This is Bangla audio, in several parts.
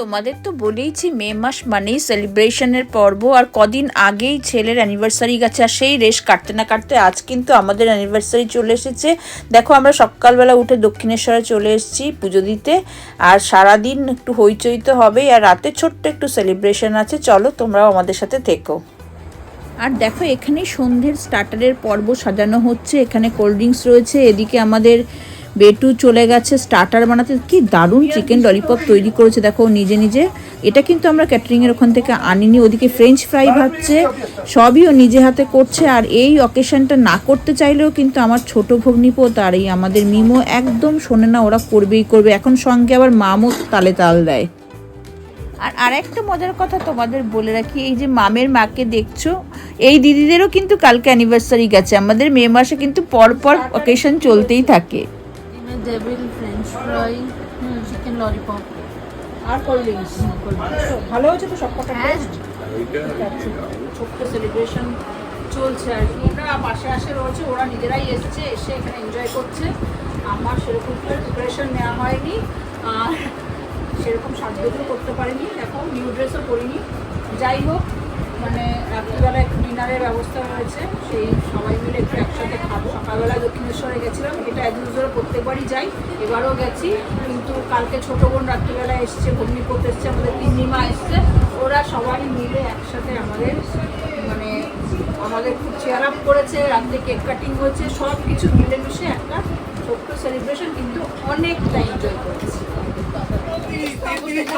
তোমাদের তো বলেইছি মে মাস মানেই সেলিব্রেশনের পর্ব। আর কদিন আগেই ছেলের অ্যানিভার্সারি গেছে, আর সেই রেশ কাটতে না কাটতে আজ কিন্তু আমাদের অ্যানিভার্সারি চলে এসেছে। দেখো, আমরা সকালবেলা উঠে দক্ষিণেশ্বরে চলে এসেছি পুজো দিতে। আর সারাদিন একটু হইচই তো হবেই, আর রাতে ছোট্ট একটু সেলিব্রেশন আছে। চলো, তোমরাও আমাদের সাথে থেকো। আর দেখো এখানে সন্ধ্যের স্টার্টারের পর্ব সাজানো হচ্ছে। এখানে কোল্ড ড্রিঙ্কস রয়েছে। এদিকে আমাদের বেটু চলে গেছে স্টার্টার বানাতে। কি দারুণ চিকেন ললিপপ তৈরি করেছে, দেখো নিজে নিজে। এটা কিন্তু আমরা ক্যাটারিংয়ের ওখান থেকে আনিনি, ওদিকে ফ্রেঞ্চ ফ্রাই ভাবছে সবই ও নিজে হাতে করছে, আর এই অকেশনটা না করতে চাইলেও কিন্তু আমার ছোট ভগ্নিপোত আর এই আমাদের মিমো একদম শোনে না, ওরা করবেই করবে। এখন সঙ্গে আবার মামও তালে তাল দেয়। আর আরেকটা মজার কথা তোমাদের বলে রাখি, এই যে মামের মাকে দেখছ, এই দিদিদেরও কিন্তু কালকে অ্যানিভার্সারি গেছে, আমাদের মে মাসে কিন্তু পর পর অকেশন চলতেই থাকে। Devil French fry chicken lollipop আর কোল্ড ড্রিঙ্কস ভালো হয়েছে তো সব কটা হ্যাঁ। ছোট্ট সেলিব্রেশন চলছে আর কি। ওরা পাশে আসে রয়েছে ওরা নিজেরাই এসছে এসে এখানে এনজয় করছে। আমার সেরকম প্রিপারেশন নেওয়া হয়নি। আর সেরকম সাজগোজও করতে পারিনি। এখন নিউ ড্রেসও পরিনি। যাই হোক মানে রাত্রিবেলা একটু ডিনারের ব্যবস্থা হয়েছে সেই সবাই মিলে একটু একসাথে খাব। সকালবেলা দক্ষিণেশ্বরে গেছিলাম এটা এক ধরে প্রত্যেকবারই যাই। এবারও গেছি কিন্তু কালকে ছোট বোন রাত্রিবেলা এসছে ভগ্নিপত এসছে আমাদের তিন্নিমা এসছে। ওরা সবাই মিলে একসাথে আমাদের মানে আমাদের খুব চেয়ার আপ করেছে রাত্রে কেক কাটিং হয়েছে সব কিছু মিলেমিশে একটা ছোট্ট সেলিব্রেশন কিন্তু অনেকটা এনজয় করেছি।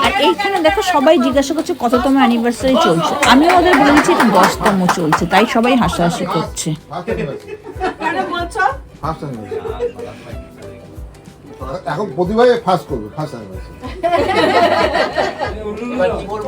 আর এইখানে দেখো সবাই জিজ্ঞাসা করছে কততম অ্যানিভার্সারি চলছে? আমিও ওদের বলেছি এটা দশতম চলছে তাই সবাই হাসাহাসি করছে। এখন প্রতিভাই ফার্স্ট করবে ফার্স্ট কি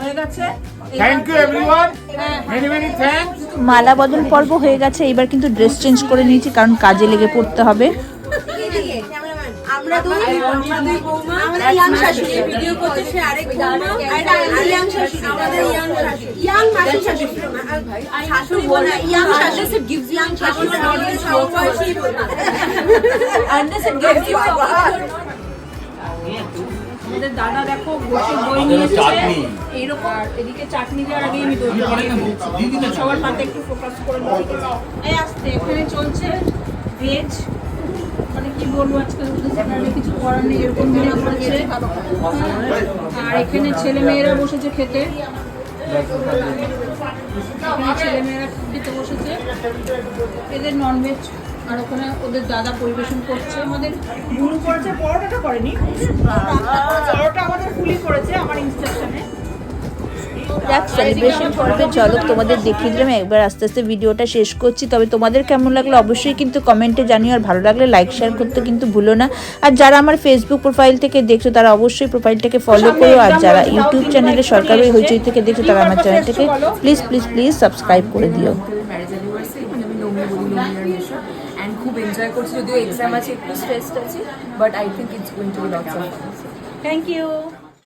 হয়ে গেছে। Thank you everyone many many thanks মালা বদল পর্ব হয়ে গেছে এবার কিন্তু ড্রেস চেঞ্জ করে নিয়েছি কারণ কাজে লেগে পড়তে হবে। আমরা দুই আমরা বৌমা আমরা ইয়াং শাশুড়ি। ভিডিও করতেছে আরেক বৌমা আর ইয়াং শাশুড়ি। আমাদের ইয়াং শাশুড়ি। ইয়াং মাসি শাশুড়ি। শাশুড়ি। বলে ইয়াং শাশুড়ি। গিভস ইয়াং শাশুড়ি অডিয়েন্স বয়সী and this it gives you আমাদের দাদা দেখো বসে বই নিয়ে এসেছে। এইরকম এদিকে চাটনি দেওয়ার আগে আমি দই ফেলছি সবার হাতে একটু ফোকাস করে এই আসতে এখানে চলছে ভেজ মানে কি বলব আজকাল কিছু করার নেই এরকম মেনু করেছে আর এখানে ছেলে মেয়েরা বসেছে খেতে। ছেলে মেয়েরা খেতে বসেছে। এদের ননভেজ আর ওখানে ওদের দাদা পরিবেশন করছে আমাদের গুরু করেছে পরোটাটা করেনি। পরোটা আমাদের ফুলি করেছে আমার ইনস্ট্রাকশনে সেলিব্রেশন পর্বে ঝলক তোমাদের দেখিয়ে দিলাম। একবার আস্তে আস্তে ভিডিওটা শেষ করছি। তবে তোমাদের কেমন লাগল অবশ্যই কিন্তু কমেন্টে জানিও আর ভালো লাগলে লাইক শেয়ার করতে কিন্তু ভুলো না। আর যারা আমার ফেসবুক প্রোফাইল থেকে দেখছ তারা অবশ্যই প্রোফাইলটাকে ফলো করো। আর যারা ইউটিউব চ্যানেলে সরকারি হইচই থেকে দেখছ তারা আমার চ্যানেলটাকে প্লিজ প্লিজ প্লিজ সাবস্ক্রাইব করে দিও। আমি বলি অ্যান্ড খুব এনজয় করছি, যদিও এক্সাম আছে, একটু স্ট্রেসড আছি but I think it's going to be thank you